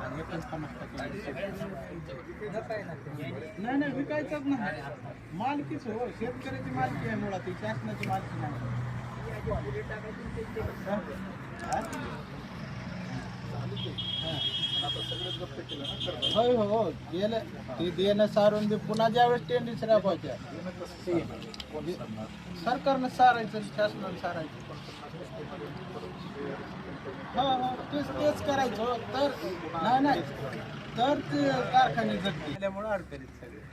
नाही नाही विकायचंच नाही मालकीच हो शेतकऱ्याची मालकी आहे मालकी हो सारून ज्यावेळेस सरकारनं सारायचं शासनानं सारायचं हो हो तेच तेच करायचो तर नाही नाही तर ते कारखाने जगते अडचणीत सगळे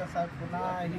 कसा पुन्हा ही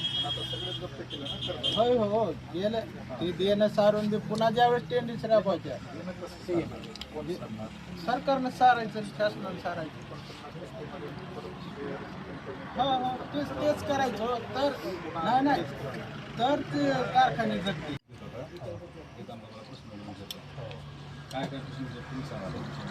होय हो गेलं ते देणं सारून दे पुन्हा ज्यावेळेस टेंडीच राबवायच्या सरकारनं सारायचं शासनानं सारायचं हा हो, हो, तेच तेच करायचो तर नाही नाही तर ते कारखाने जगतील काय काय तुम्ही